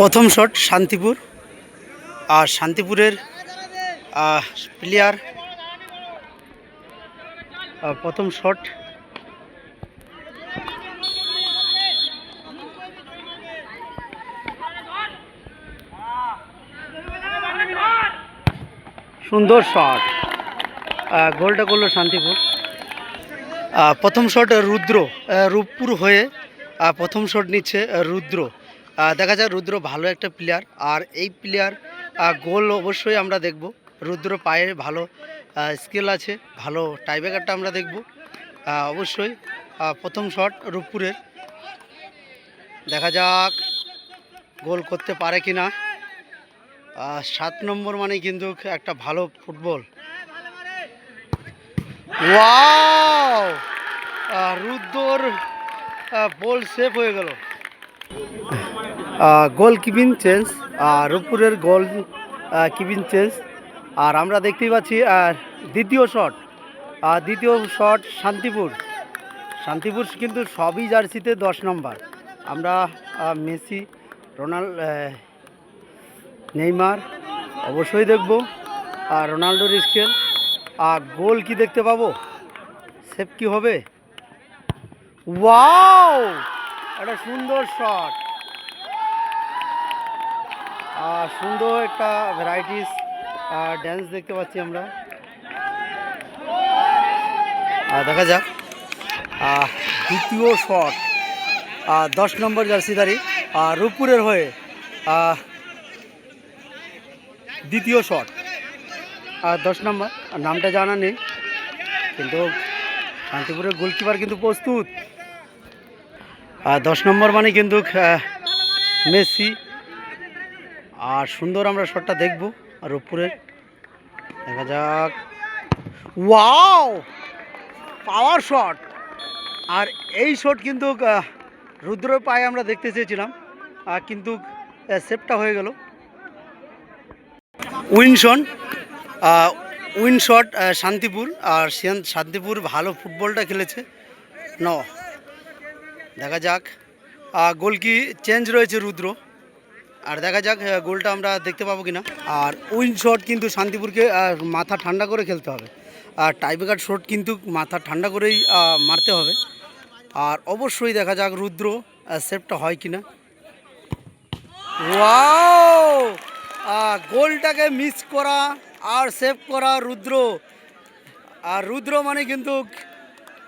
প্রথম শট শান্তিপুর। আর শান্তিপুরের প্লেয়ার প্রথম শট সুন্দর শট। গোলটা করল শান্তিপুর। প্রথম শট রুদ্র রূপপুর হয়ে প্রথম শট নিচ্ছে রুদ্র। দেখা যায় রুদ্র ভালো একটা প্লেয়ার আর এই প্লেয়ার গোল অবশ্যই আমরা দেখব। রুদ্র পায়ে ভালো স্কিল আছে, ভালো টাইব্রেকারটা আমরা দেখব। অবশ্যই প্রথম শট রূপপুরের। দেখা যাক গোল করতে পারে কি না সাত নম্বর মানে কিন্তু একটা ভালো ফুটবল ওয়াও রুদ্রর বল সেভ হয়ে গেল। গোল কিপিং চেঞ্জ আর রূপপুরের গোল কিপিং চেঞ্জ আর আমরা দেখতেই পাচ্ছি আর দ্বিতীয় শট দ্বিতীয় শট শান্তিপুর। শান্তিপুর কিন্তু সবই জার্সিতে দশ নম্বর আমরা মেসি রোনাল্ড নেইমার অবশ্যই দেখব। আর রোনাল্ডোর স্কেল আর গোল কি দেখতে পাবো? সেভ কি হবে? ওয়াও! একটা সুন্দর শট সুন্দর একটা ভ্যারাইটিস ড্যান্স দেখতে পাচ্ছি আমরা। দেখা যাক। দ্বিতীয় শট দশ নম্বর জার্সিদারি আর রূপপুরের হয়ে দ্বিতীয় শট আর দশ নম্বর, নামটা জানা নেই, কিন্তু শান্তিপুরের গোলকিপার কিন্তু প্রস্তুত। দশ নম্বর মানে কিন্তু মেসি। আর সুন্দর আমরা শটটা দেখব আর উপরে। দেখা যাক। ওয়াও! পাওয়ার শট! আর এই শট কিন্তু রুদ্র পায়ে আমরা দেখতে চেয়েছিলাম কিন্তু সেভটা হয়ে গেল। উইনশন আহ, উইন শট শান্তিপুর। আর শান্তিপুর ভালো ফুটবলটা খেলেছে। ন দেখা যাক। গোলকি চেঞ্জ রয়েছে রুদ্র? আর দেখা যাক গোলটা আমরা দেখতে পাবো কিনা। আর উইন শট কিন্তু শান্তিপুরকে মাথা ঠান্ডা করে খেলতে হবে। আর টাইব্রেকার শট কিন্তু মাথা ঠান্ডা করেই মারতে হবে। আর অবশ্যই দেখা যাক রুদ্র সেভটা হয় কিনা। ওয়াও! গোলটাকে মিস করা আর সেভ করা রুদ্র। আর রুদ্র মানে কিন্তু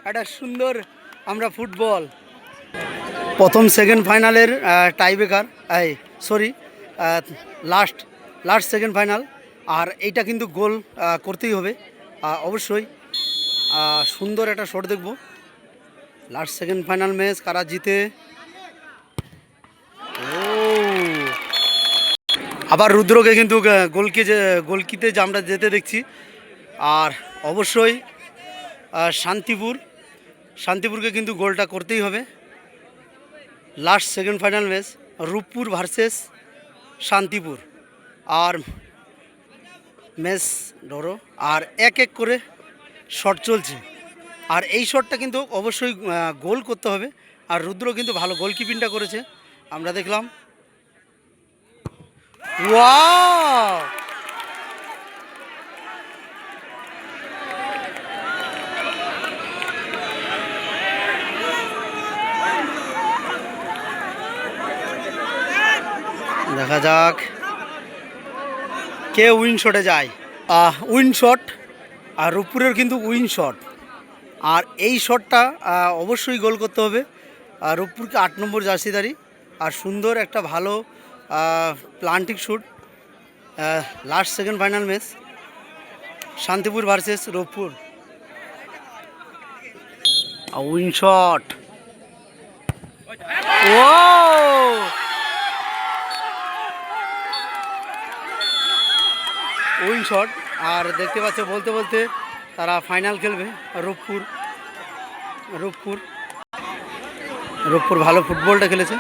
একটা সুন্দর আমরা ফুটবল। প্রথম সেকেন্ড ফাইনালের টাইব্রেকার, এই sorry last last second final আর এইটা কিন্তু গোল করতেই হবে। অবশ্যই সুন্দর একটা শট দেখব। লাস্ট সেকেন্ড ফাইনাল ম্যাচ কারা জিতে? আবার রুদ্রকে কিন্তু গোলকি যে, গোলকিতে যে আমরা যেতে দেখছি। আর অবশ্যই শান্তিপুর। শান্তিপুরকে কিন্তু গোলটা করতেই হবে। Last second final match Ruppur versus Shantipur. আর ম্যাচ ধরো, আর এক এক করে শট চলছে। আর এই শটটা কিন্তু অবশ্যই গোল করতে হবে। আর রুদ্র কিন্তু ভালো গোলকিপিংটা করেছে। আমরা দেখলাম। ওয়াও দেখা যাক। কে উইন শটে যায়? উইন শট আর রূপপুরের কিন্তু উইন শট আর এই শটটা অবশ্যই গোল করতে হবে। আর রূপপুরকে আট নম্বর জার্সিদারি আর সুন্দর একটা ভালো প্লান্টিক shoot last second final match Shantipur versus Ruppur. Win shot ও শট। আর দেখতে পাচ্ছ, বলতে বলতে তারা ফাইনাল খেলবে রূপপুর। রূপপুর। রূপপুর ভালো ফুটবলটা খেলেছে।